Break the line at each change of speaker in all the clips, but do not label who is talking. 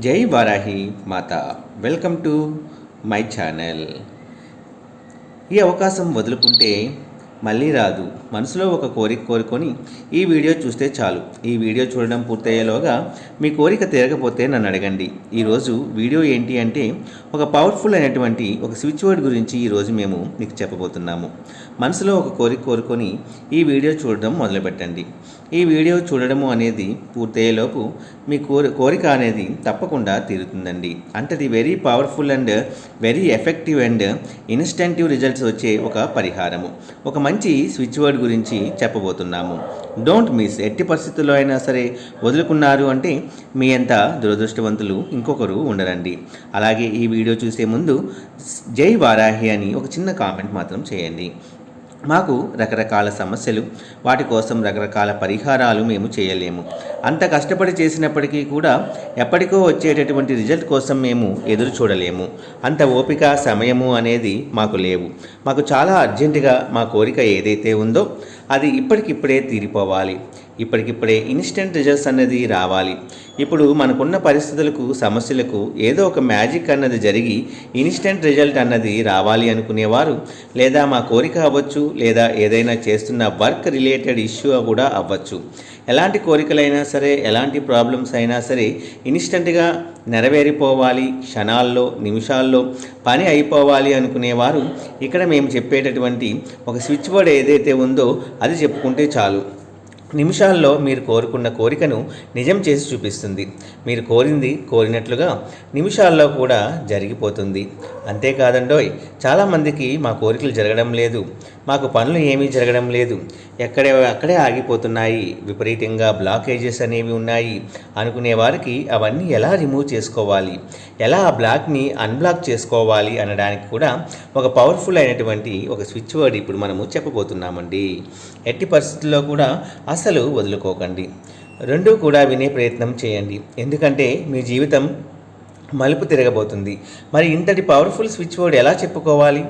జై వారాహి మాత. Welcome to my channel. ఈ అవకాశం వదులుకుంటే మళ్ళీ రాదు. మనసులో ఒక కోరిక కోరుకొని ఈ వీడియో చూస్తే చాలు. ఈ వీడియో చూడడం పూర్తయ్యేలోగా మీ కోరిక తీరకపోతే నన్ను అడగండి. ఈరోజు వీడియో ఏంటి అంటే ఒక పవర్ఫుల్ అయినటువంటి ఒక స్విచ్ వర్డ్ గురించి ఈరోజు మేము మీకు చెప్పబోతున్నాము. మనసులో ఒక కోరిక కోరుకొని ఈ వీడియో చూడడం మొదలుపెట్టండి. ఈ వీడియో చూడడము అనేది పూర్తయ్యేలోపు మీ కోరి కోరిక అనేది తప్పకుండా తీరుతుందండి. అంటే అది very powerful and very effective and instantive results వచ్చే ఒక పరిహారము. ఒక మంచి స్విచ్ వర్డ్ గురించి చెప్పబోతున్నాము. డోంట్ మిస్ ఎట్టి పరిస్థితుల్లో అయినా సరే వదులుకున్నారు అంటే మీ అంత దురదృష్టవంతులు ఇంకొకరు ఉండరండి. అలాగే ఈ వీడియో చూసే ముందు జై వారాహి అని ఒక చిన్న కామెంట్ మాత్రం చేయండి. మాకు రకరకాల సమస్యలు వాటి కోసం రకరకాల పరిహారాలు మేము చేయలేము. అంత కష్టపడి చేసినప్పటికీ కూడా ఎప్పటికో వచ్చేటటువంటి రిజల్ట్ కోసం మేము ఎదురు చూడలేము. అంత ఓపిక సమయము అనేది మాకు లేవు. మాకు చాలా అర్జెంటుగా మా కోరిక ఏదైతే ఉందో అది ఇప్పటికిప్పుడే తీరిపోవాలి. ఇప్పటికిప్పుడే ఇన్స్టెంట్ రిజల్ట్స్ అన్నది రావాలి. ఇప్పుడు మనకున్న పరిస్థితులకు సమస్యలకు ఏదో ఒక మ్యాజిక్ అన్నది జరిగి ఇన్స్టెంట్ రిజల్ట్ అన్నది రావాలి అనుకునేవారు. లేదా మా కోరిక అవ్వచ్చు లేదా ఏదైనా చేస్తున్న వర్క్ రిలేటెడ్ ఇష్యూ కూడా అవ్వచ్చు. ఎలాంటి కోరికలైనా సరే ఎలాంటి ప్రాబ్లమ్స్ అయినా సరే ఇన్స్టెంట్గా నెరవేరిపోవాలి క్షణాల్లో నిమిషాల్లో పని అయిపోవాలి అనుకునేవారు. ఇక్కడ మేము చెప్పేటటువంటి ఒక స్విచ్ బోర్డ్ ఏదైతే ఉందో అది చెప్పుకుంటే చాలు. నిమిషాల్లో మీరు కోరుకున్న కోరికను నిజం చేసి చూపిస్తుంది. మీరు కోరింది కోరినట్లుగా నిమిషాల్లో కూడా జరిగిపోతుంది. అంతేకాదండోయ్ చాలామందికి మా కోరికలు జరగడం లేదు. మాకు పనులు ఏమీ జరగడం లేదు. ఎక్కడే అక్కడే ఆగిపోతున్నాయి. విపరీతంగా బ్లాకేజెస్ అనేవి ఉన్నాయి. అనుకునే వారికి అవన్నీ ఎలా రిమూవ్ చేసుకోవాలి? ఎలా ఆ బ్లాక్ని అన్బ్లాక్ చేసుకోవాలి అనడానికి కూడా ఒక పవర్ఫుల్ అయినటువంటి ఒక స్విచ్ వర్డ్ ఇప్పుడు మనము చెప్పబోతున్నామండి. ఎట్టి పరిస్థితుల్లో కూడా అసలు వదులుకోకండి. రెండూ కూడా వినే ప్రయత్నం చేయండి. ఎందుకంటే మీ జీవితం మలుపు తిరగబోతుంది. మరి ఇంతటి పవర్ఫుల్ స్విచ్ వర్డ్ ఎలా చెప్పుకోవాలి?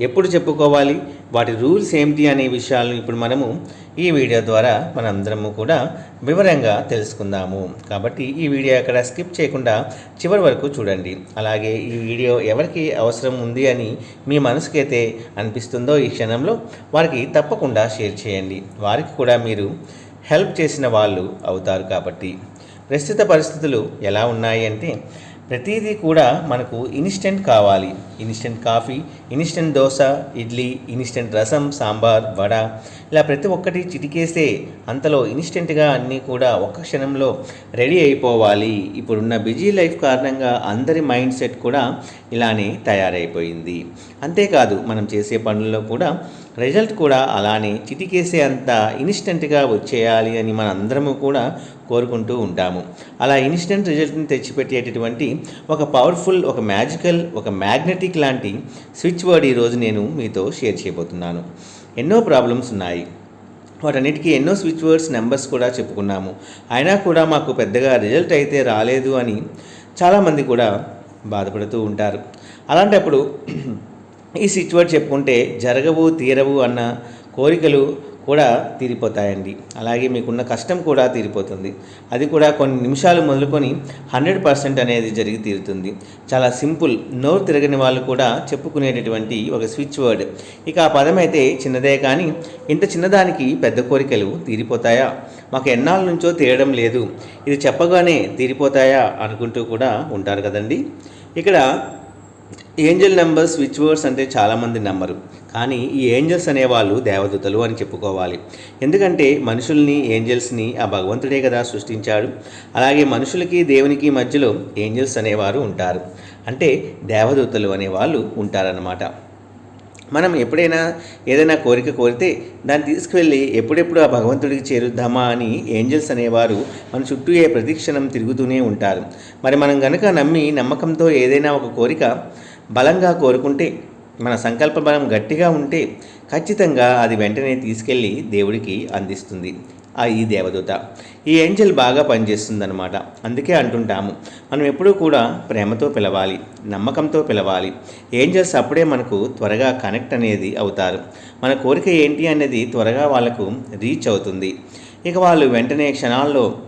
ఎప్పుడు చెప్పుకోవాలి? వాటి రూల్స్ ఏమిటి అనే విషయాలను ఇప్పుడు మనము ఈ వీడియో ద్వారా మనందరము కూడా వివరంగా తెలుసుకుందాము. కాబట్టి ఈ వీడియో అక్కడ స్కిప్ చేయకుండా చివరి వరకు చూడండి. అలాగే ఈ వీడియో ఎవరికి అవసరం ఉంది అని మీ మనసుకైతే అనిపిస్తుందో ఈ క్షణంలో వారికి తప్పకుండా షేర్ చేయండి. వారికి కూడా మీరు హెల్ప్ చేసిన వాళ్ళు అవుతారు కాబట్టి. ప్రస్తుత పరిస్థితులు ఎలా ఉన్నాయి అంటే ప్రతిదీ కూడా మనకు ఇన్స్టెంట్ కావాలి. Instant coffee instant dosa idli instant rasam sambar vada ఇలా ప్రతి ఒక్కటి చిటికేస్తే అంతలో ఇన్స్టెంట్గా అన్నీ కూడా ఒక్క క్షణంలో రెడీ అయిపోవాలి. ఇప్పుడున్న బిజీ లైఫ్ కారణంగా అందరి మైండ్ సెట్ కూడా ఇలానే తయారైపోయింది. అంతేకాదు మనం చేసే పనుల్లో కూడా రిజల్ట్ కూడా అలానే చిటికేసే అంత ఇన్స్టెంట్గా వచ్చేయాలి అని మన అందరము కూడా కోరుకుంటూ ఉంటాము. అలా ఇన్స్టెంట్ రిజల్ట్ని తెచ్చిపెట్టేటటువంటి ఒక పవర్ఫుల్ ఒక మ్యాజికల్ ఒక మ్యాగ్నెటిక్ లాంటి స్విచ్ వర్డ్ ఈరోజు నేను మీతో షేర్ చేయబోతున్నాను. ఎన్నో ప్రాబ్లమ్స్ ఉన్నాయి. వాటన్నిటికీ ఎన్నో స్విచ్ వర్డ్స్ నెంబర్స్ కూడా చెప్పుకున్నాము. అయినా కూడా మాకు పెద్దగా రిజల్ట్ అయితే రాలేదు అని చాలామంది కూడా బాధపడుతూ ఉంటారు. అలాంటప్పుడు ఈ స్విచ్ వర్డ్ చెప్పుకుంటే జరగవు తీరవు అన్న కోరికలు కూడా తీరిపోతాయండి. అలాగే మీకున్న కష్టం కూడా తీరిపోతుంది. అది కూడా కొన్ని నిమిషాలు మొదలుకొని హండ్రెడ్ పర్సెంట్ అనేది జరిగి తీరుతుంది. చాలా సింపుల్ నోరు తిరగని వాళ్ళు కూడా చెప్పుకునేటటువంటి ఒక స్విచ్ వర్డ్. ఇక ఆ పదం అయితే చిన్నదే కానీ ఇంత చిన్నదానికి పెద్ద కోరికలు తీరిపోతాయా? మాకు ఎన్నాళ్ళ నుంచో తీరడం లేదు. ఇది చెప్పగానే తీరిపోతాయా అనుకుంటూ కూడా ఉంటారు కదండి. ఇక్కడ ఏంజల్ నెంబర్ స్విచ్ వర్డ్స్ అంటే చాలామంది నమ్మరు. కానీ ఈ ఏంజల్స్ అనేవాళ్ళు దేవదూతలు అని చెప్పుకోవాలి. ఎందుకంటే మనుషుల్ని ఏంజల్స్ని ఆ భగవంతుడే కదా సృష్టించాడు. అలాగే మనుషులకి దేవునికి మధ్యలో ఏంజల్స్ అనేవారు ఉంటారు. అంటే దేవదూతలు అనేవాళ్ళు ఉంటారన్నమాట. మనం ఎప్పుడైనా ఏదైనా కోరిక కోరితే దాన్ని తీసుకువెళ్ళి ఎప్పుడెప్పుడు ఆ భగవంతుడికి చేరుద్దామా అని ఏంజల్స్ అనేవారు మన చుట్టూ ఏ ప్రతిక్షణం తిరుగుతూనే ఉంటారు. మరి మనం గనక నమ్మి నమ్మకంతో ఏదైనా ఒక కోరిక బలంగా కోరుకుంటే మన సంకల్ప బలం గట్టిగా ఉంటే ఖచ్చితంగా అది వెంటనే తీసుకెళ్ళి దేవుడికి అందిస్తుంది. ఆ ఈ దేవదూత. ఈ ఏంజల్ బాగా పనిచేస్తుందన్నమాట. అందుకే అంటుంటాము మనం ఎప్పుడూ కూడా ప్రేమతో పిలవాలి నమ్మకంతో పిలవాలి. ఏంజల్స్ అప్పుడే మనకు త్వరగా కనెక్ట్ అనేది అవుతారు. మన కోరిక ఏంటి అనేది త్వరగా వాళ్ళకు రీచ్ అవుతుంది. ఇక వాళ్ళు వెంటనే క్షణాల్లో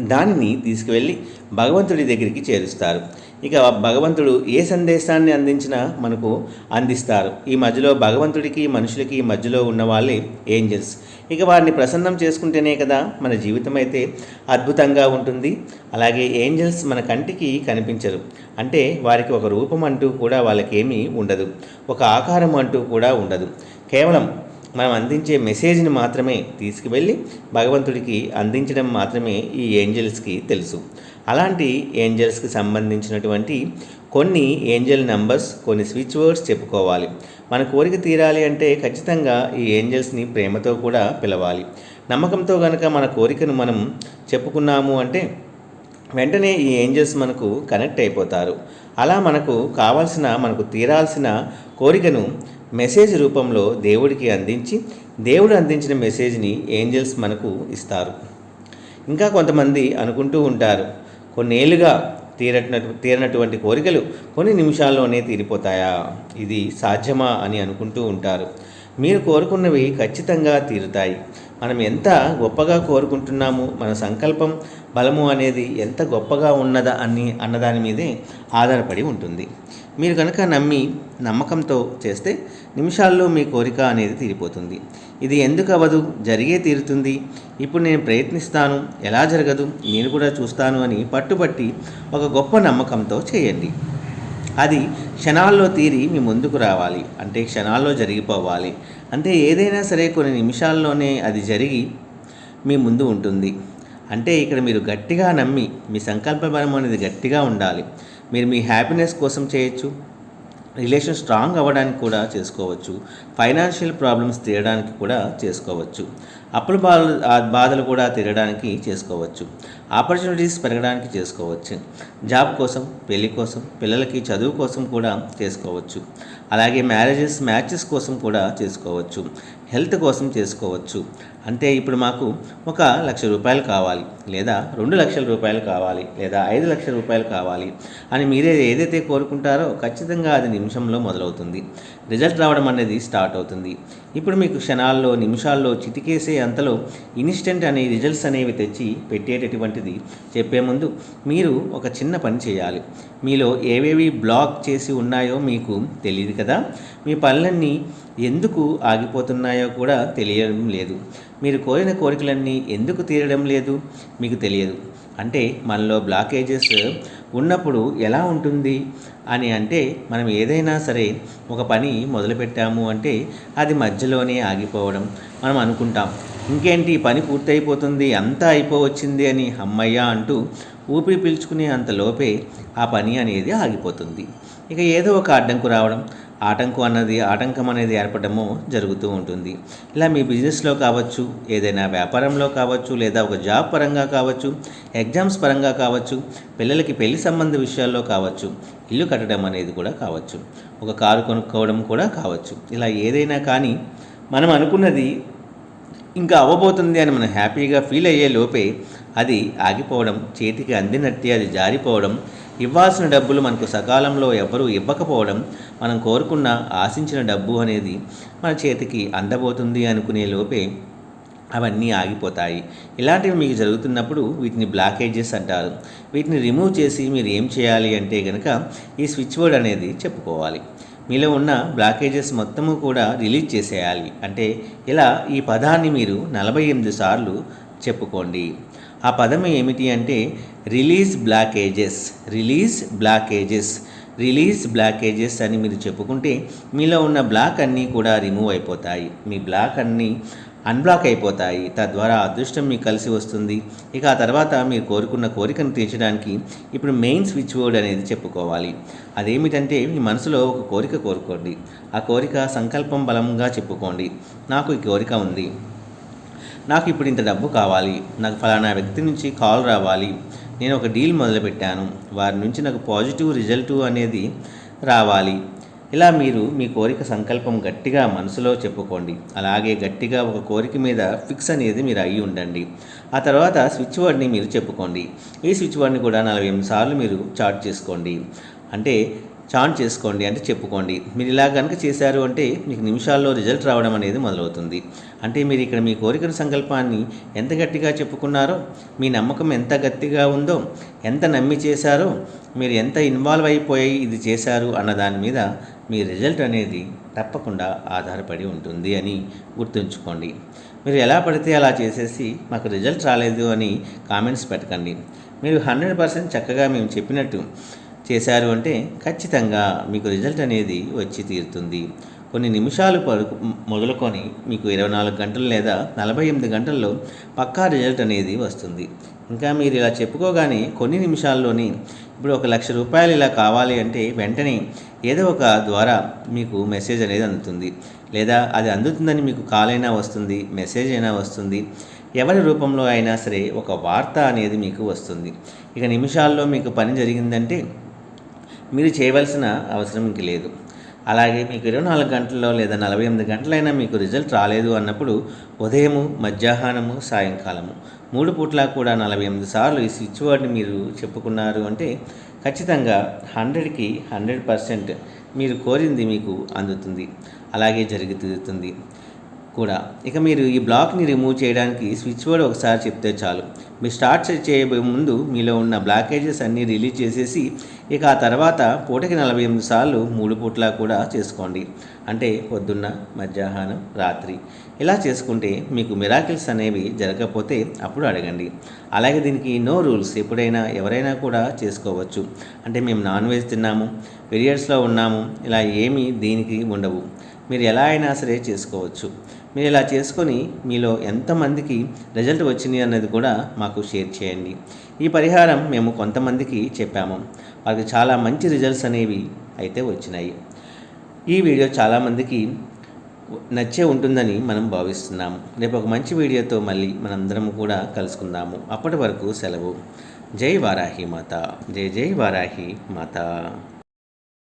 దానిని తీసుకువెళ్ళి భగవంతుడి దగ్గరికి చేరుస్తారు. ఇక భగవంతుడు ఏ సందేశాన్ని అందించినా మనకు అందిస్తారు. ఈ మధ్యలో భగవంతుడికి మనుషులకి మధ్యలో ఉన్న వాళ్ళే ఏంజల్స్. ఇక వారిని ప్రసన్నం చేసుకుంటేనే కదా మన జీవితం అయితే అద్భుతంగా ఉంటుంది. అలాగే ఏంజల్స్ మన కంటికి కనిపించరు. అంటే వారికి ఒక రూపం అంటూ కూడా వాళ్ళకేమీ ఉండదు. ఒక ఆకారం అంటూ కూడా ఉండదు. కేవలం మనం అందించే మెసేజ్ని మాత్రమే తీసుకువెళ్ళి భగవంతుడికి అందించడం మాత్రమే ఈ ఏంజల్స్కి తెలుసు. అలాంటి ఏంజల్స్కి సంబంధించినటువంటి కొన్ని ఏంజల్ నంబర్స్ కొన్ని స్విచ్ వర్డ్స్ చెప్పుకోవాలి. మన కోరిక తీరాలి అంటే ఖచ్చితంగా ఈ ఏంజల్స్ని ప్రేమతో కూడా పిలవాలి. నమ్మకంతో కనుక మన కోరికను మనం చెప్పుకున్నాము అంటే వెంటనే ఈ ఏంజల్స్ మనకు కనెక్ట్ అయిపోతారు. అలా మనకు కావాల్సిన మనకు తీరాల్సిన కోరికను మెసేజ్ రూపంలో దేవుడికి అందించి దేవుడు అందించిన మెసేజ్ని ఏంజల్స్ మనకు ఇస్తారు. ఇంకా కొంతమంది అనుకుంటూ ఉంటారు కొన్నేళ్ళుగా తీరట్నటు తీరనటువంటి కోరికలు కొన్ని నిమిషాల్లోనే తీరిపోతాయా? ఇది సాధ్యమా అని అనుకుంటూ ఉంటారు. మీరు కోరుకున్నవి ఖచ్చితంగా తీరుతాయి. మనం ఎంత గొప్పగా కోరుకుంటున్నాము మన సంకల్పం బలము అనేది ఎంత గొప్పగా ఉన్నదా అని అన్నదాని మీదే ఆధారపడి ఉంటుంది. మీరు కనుక నమ్మి నమ్మకంతో చేస్తే నిమిషాల్లో మీ కోరిక అనేది తీరిపోతుంది. ఇది ఎందుకు అవ్వదు? జరిగే తీరుతుంది. ఇప్పుడు నేను ప్రయత్నిస్తాను. ఎలా జరగదు? నేను కూడా చూస్తాను అని పట్టుబట్టి ఒక గొప్ప నమ్మకంతో చేయండి. అది క్షణాల్లో తీరి మీ ముందుకు రావాలి. అంటే క్షణాల్లో జరిగిపోవాలి. అంటే ఏదైనా సరే కొన్ని నిమిషాల్లోనే అది జరిగి మీ ముందు ఉంటుంది. అంటే ఇక్కడ మీరు గట్టిగా నమ్మి మీ సంకల్ప బలం అనేది గట్టిగా ఉండాలి. మీరు మీ హ్యాపీనెస్ కోసం చేయొచ్చు. రిలేషన్ స్ట్రాంగ్ అవ్వడానికి కూడా చేసుకోవచ్చు. ఫైనాన్షియల్ ప్రాబ్లమ్స్ తీరడానికి కూడా చేసుకోవచ్చు. అప్పుల బాధలు బాధలు కూడా తీరడానికి చేసుకోవచ్చు. ఆపర్చునిటీస్ పెరగడానికి చేసుకోవచ్చు. జాబ్ కోసం పెళ్ళి కోసం పిల్లలకి చదువు కోసం కూడా చేసుకోవచ్చు. అలాగే మ్యారేజెస్ మ్యాచెస్ కోసం కూడా చేసుకోవచ్చు. హెల్త్ కోసం చేసుకోవచ్చు. అంటే ఇప్పుడు మాకు ఒక లక్ష రూపాయలు కావాలి లేదా రెండు లక్షల రూపాయలు కావాలి లేదా ఐదు లక్షల రూపాయలు కావాలి అని మీరే ఏదైతే కోరుకుంటారో ఖచ్చితంగా అది నిమిషంలో మొదలవుతుంది. రిజల్ట్ రావడం అనేది స్టార్ట్ అవుతుంది. ఇప్పుడు మీకు క్షణాల్లో నిమిషాల్లో చిటికేసే అంతలో ఇన్స్టెంట్ అనే రిజల్ట్స్ అనేవి తెచ్చి పెట్టేటటువంటిది చెప్పే ముందు మీరు ఒక చిన్న పని చేయాలి. మీలో ఏవేవి బ్లాక్ చేసి ఉన్నాయో మీకు తెలియదు కదా? మీ పనులన్నీ ఎందుకు ఆగిపోతున్నాయో కూడా తెలియడం లేదు. మీరు కోరిన కోరికలన్నీ ఎందుకు తీరడం లేదు? మీకు తెలియదు. అంటే మనలో బ్లాకేజెస్ ఉన్నప్పుడు ఎలా ఉంటుంది? అని అంటే మనం ఏదైనా సరే ఒక పని మొదలుపెట్టాము అంటే అది మధ్యలోనే ఆగిపోవడం మనం అనుకుంటాం. ఇంకేంటి? పని పూర్తయిపోతుంది అంతా అయిపోవచ్చింది అని అమ్మయ్య అంటూ ఊపిరి పీల్చుకునే అంత లోపే ఆ పని అనేది ఆగిపోతుంది. ఇక ఏదో ఒక అడ్డంకు రావడం ఆటంకం అన్నది ఆటంకం అనేది ఏర్పడము జరుగుతూ ఉంటుంది. ఇలా మీ బిజినెస్లో కావచ్చు ఏదైనా వ్యాపారంలో కావచ్చు లేదా ఒక జాబ్ పరంగా కావచ్చు ఎగ్జామ్స్ పరంగా కావచ్చు పిల్లలకి పెళ్ళి సంబంధ విషయాల్లో కావచ్చు ఇల్లు కట్టడం అనేది కూడా కావచ్చు ఒక కారు కొనుక్కోవడం కూడా కావచ్చు. ఇలా ఏదైనా కానీ మనం అనుకున్నది ఇంకా అవ్వబోతుంది అని మనం హ్యాపీగా ఫీల్ అయ్యే లోపే అది ఆగిపోవడం చేతికి అందినట్టే అది జారిపోవడం ఇవ్వాల్సిన డబ్బులు మనకు సకాలంలో ఎవరూ ఇవ్వకపోవడం మనం కోరుకున్న ఆశించిన డబ్బు అనేది మన చేతికి అందబోతుంది అనుకునే లోపే అవన్నీ ఆగిపోతాయి. ఇలాంటివి మీకు జరుగుతున్నప్పుడు వీటిని బ్లాకేజెస్ అంటారు. వీటిని రిమూవ్ చేసి మీరు ఏం చేయాలి అంటే కనుక ఈ స్విచ్ బోర్డ్ అనేది చెప్పుకోవాలి. మీలో ఉన్న బ్లాకేజెస్ మొత్తము కూడా రిలీజ్ చేసేయాలి. అంటే ఇలా ఈ పదాన్ని మీరు నలభై ఎనిమిది సార్లు చెప్పుకోండి. ఆ పదం ఏమిటి అంటే release blockages release blockages release blockages అని మీరు చెప్పుకుంటే మీలో ఉన్న బ్లాక్ అన్నీ కూడా రిమూవ్ అయిపోతాయి. మీ బ్లాక్ అన్నీ అన్బ్లాక్ అయిపోతాయి. తద్వారా అదృష్టం మీకు కలిసి వస్తుంది. ఇక ఆ తర్వాత మీరు కోరుకున్న కోరికను తీర్చడానికి ఇప్పుడు మెయిన్ స్విచ్ బోర్డ్ అనేది చెప్పుకోవాలి. అదేమిటంటే మీ మనసులో ఒక కోరిక కోరుకోండి. ఆ కోరిక సంకల్పం బలంగా చెప్పుకోండి. నాకు ఈ కోరిక ఉంది. నాకు ఇప్పుడు ఇంత డబ్బు కావాలి నాకు ఫలానా వ్యక్తి నుంచి కాల్ రావాలి నేను ఒక డీల్ మొదలుపెట్టాను వారి నుంచి నాకు పాజిటివ్ రిజల్ట్ అనేది రావాలి. ఇలా మీరు మీ కోరిక సంకల్పం గట్టిగా మనసులో చెప్పుకోండి. అలాగే గట్టిగా ఒక కోరిక మీద ఫిక్స్ అనేది మీరు అయ్యి ఉండండి. ఆ తర్వాత స్విచ్ వర్డ్ని మీరు చెప్పుకోండి. ఈ స్విచ్ వర్డ్ని కూడా నలభై ఎనిమిది సార్లు మీరు చార్ట్ చేసుకోండి. అంటే చాంట్ చేసుకోండి అంటే చెప్పుకోండి. మీరు ఇలా కనుక చేశారు అంటే మీకు నిమిషాల్లో రిజల్ట్ రావడం అనేది మొదలవుతుంది. అంటే మీరు ఇక్కడ మీ కోరికల సంకల్పాన్ని ఎంత గట్టిగా చెప్పుకున్నారో మీ నమ్మకం ఎంత గట్టిగా ఉందో ఎంత నమ్మి చేశారో మీరు ఎంత ఇన్వాల్వ్ అయిపోయి ఇది చేశారు అన్న దాని మీద మీ రిజల్ట్ అనేది తప్పకుండా ఆధారపడి ఉంటుంది అని గుర్తుంచుకోండి. మీరు ఎలా పడితే అలా చేసేసి మాకు రిజల్ట్ రాలేదు అని కామెంట్స్ పెట్టకండి. మీరు హండ్రెడ్ పర్సెంట్ చక్కగా మేము చెప్పినట్టు చేశారు అంటే ఖచ్చితంగా మీకు రిజల్ట్ అనేది వచ్చి తీరుతుంది. కొన్ని నిమిషాలు పరుకు మొదలుకొని మీకు ఇరవై నాలుగు గంటలు లేదా నలభై ఎనిమిది గంటల్లో పక్కా రిజల్ట్ అనేది వస్తుంది. ఇంకా మీరు ఇలా చెప్పుకోగానే కొన్ని నిమిషాల్లోని ఇప్పుడు ఒక లక్ష రూపాయలు ఇలా కావాలి అంటే వెంటనే ఏదో ఒక ద్వారా మీకు మెసేజ్ అనేది అందుతుంది. లేదా అది అందుతుందని మీకు కాల్ అయినా వస్తుంది మెసేజ్ అయినా వస్తుంది. ఎవరి రూపంలో అయినా సరే ఒక వార్త అనేది మీకు వస్తుంది. ఇక నిమిషాల్లో మీకు పని జరిగిందంటే మీరు చేయవలసిన అవసరం ఇంక లేదు. అలాగే మీకు ఇరవై నాలుగు గంటల్లో లేదా నలభై ఎనిమిది గంటలైనా మీకు రిజల్ట్ రాలేదు అన్నప్పుడు ఉదయము మధ్యాహ్నము సాయంకాలము. మూడు పూట్లా కూడా నలభై ఎనిమిది సార్లు ఈ స్విచ్ వర్డ్ని మీరు చెప్పుకున్నారు అంటే ఖచ్చితంగా హండ్రెడ్కి హండ్రెడ్ పర్సెంట్ మీరు కోరింది మీకు అందుతుంది. అలాగే జరిగి తీరుతుంది. కూడా. ఇక మీరు ఈ బ్లాక్ని రిమూవ్ చేయడానికి స్విచ్ బోర్డ్ ఒకసారి చెప్తే చాలు. మీరు స్టార్ట్ చేయబోయే ముందు మీలో ఉన్న బ్లాకేజెస్ అన్నీ రిలీజ్ చేసేసి ఇక ఆ తర్వాత పూటకి నలభై ఎనిమిది సార్లు మూడు పూటలా కూడా చేసుకోండి. అంటే పొద్దున్న మధ్యాహ్నం రాత్రి. ఇలా చేసుకుంటే మీకు మిరాకిల్స్ అనేవి జరగకపోతే అప్పుడు అడగండి. అలాగే దీనికి నో రూల్స్ ఎప్పుడైనా ఎవరైనా కూడా చేసుకోవచ్చు. అంటే మేము నాన్ వెజ్ తిన్నాము పీరియడ్స్లో ఉన్నాము ఇలా ఏమీ దీనికి ఉండవు. మీరు ఎలా అయినా సరే చేసుకోవచ్చు. మీరు ఇలా చేసుకొని మీలో ఎంతమందికి రిజల్ట్ వచ్చింది అన్నది కూడా మాకు షేర్ చేయండి. ఈ పరిహారం మేము కొంతమందికి చెప్పాము. వాళ్ళకి చాలా మంచి రిజల్ట్స్ అనేవి అయితే వచ్చినాయి. ఈ వీడియో చాలామందికి నచ్చే ఉంటుందని మనం భావిస్తున్నాము. రేపు ఒక మంచి వీడియోతో మళ్ళీ మనందరం కూడా కలుసుకుందాము. అప్పటి వరకు సెలవు. జై వారాహి మాత. జై జై వారాహి మాత.